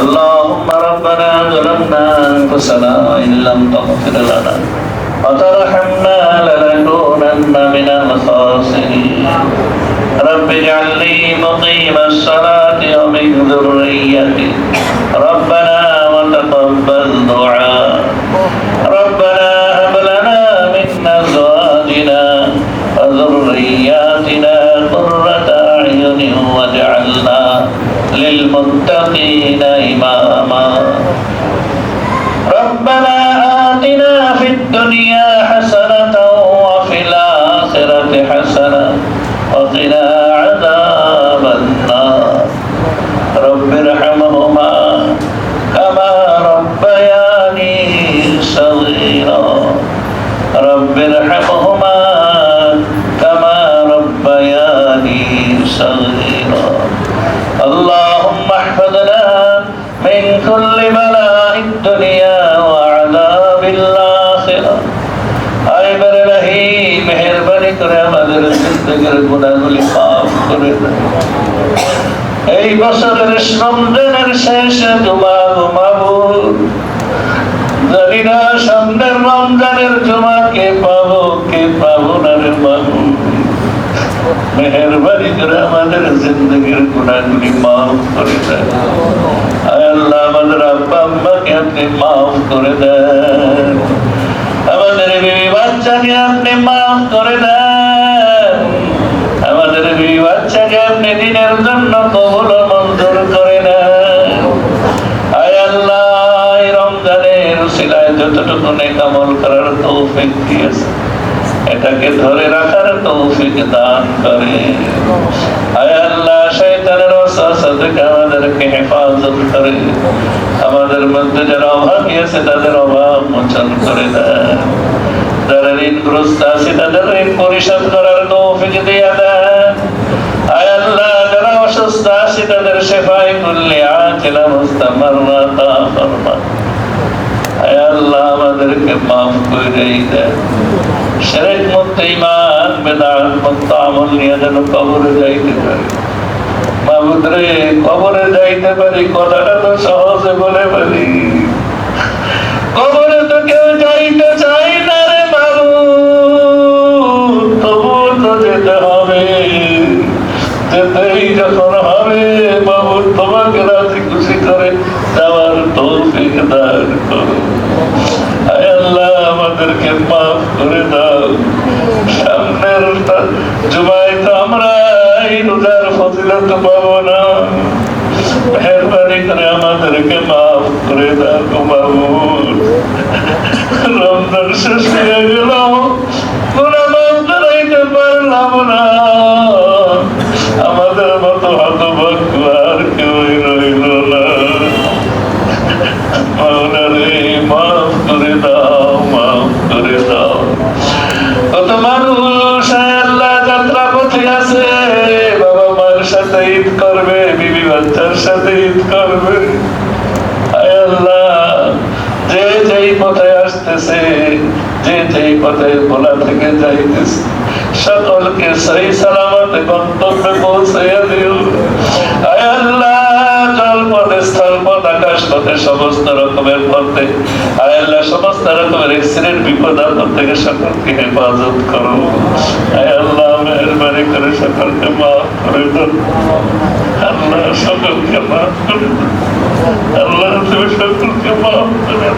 اللهم ربنا ظلمنا أنفسنا وإن لم تغفر لنا وترحمنا لنكونن من الخاسرين. رب اجعلني مقيم الصلاة ومن ذريتي. ربنا ربنا آتنا في الدنيا মেহেরবানি করে আমাদের জিন্দগির গুণাগুলি মাফ করে এই বছরের রমজানের শেষে জুমা ঘুমাবো। জানি না সামনের রমজানের জমা কে পাবো কে পাবো না রে বাবু। মেহরবানি করে আমাদের জিন্দগির গুণাগুলি মাফ করে দেয়। আল্লাহ, আমাদের আব্বা আম্মাকে আপনি মাফ করে দেন। আমাদের বিবি বাচ্চাকে আপনি করে দেন। আমাদের বিবি বাচ্চাকে আপনি দিনের জন্য কবুল মঞ্জুর করে দেন। আয় আল্লাহ রমজানের উসিলায় যতটুকু নেকামল করার তৌফিক দিয়েছে, এটাকে ধরে রাখার তৌফিক দান করে। আয় আল্লাহ, শয়তানের ওয়াসওয়াসা থেকে আমাদেরকে হেফাজত করে। আমাদের মধ্যে যারা অভাবী আছে তাদের অভাব মোচন করে দেয় আছে তাদের ঋণ পরিশোধ করার তৌফিক দিয়ে দেন। আয় আল্লাহ, যারা অসুস্থ আছে তাদের সেফাই করলে মুস্তামার মাতা ফরমান আয় আল্লাহ, আমাদেরকে মাফ দেন। ইমান বেদান আমল নিয়ে যেন কবরে যাইতে পারি। মাহমুদরে, কবরে যাইতে পারি, কথাটা তো সহজে বলে পারি কবরে তো কেউ যাইতে চাই তোমাকে রাজি খুশি করে যাওয়ার তৌফিক দান করো আল্লাহ, আমাদেরকে করে দাও। সামনের তো আমরা এই রোজার ফজিলত পাবো না। মেহরবানি করে আমাদেরকে মাফ করে দাও গো রমজান যে যেই পথে আসতেছে যেই পথে ভোলা থেকে সকলকে সহি সালামতে গন্তব্যে পৌঁছাইয়া দিও আয় আল্লাহ জল পথে স্থল পথ আকাশ পথে সমস্ত রকমের পথে আয় আল্লাহ সমস্ত রকমের অ্যাক্সিডেন্ট বিপদ আপদ থেকে সকলকে হেফাজত করো। আল্লাহ, মেহরবানি করে সকলকে মাফ করে আল্লাহ সকলকে মাফ করে আল্লাহ তুমি সকলকে মাফ করে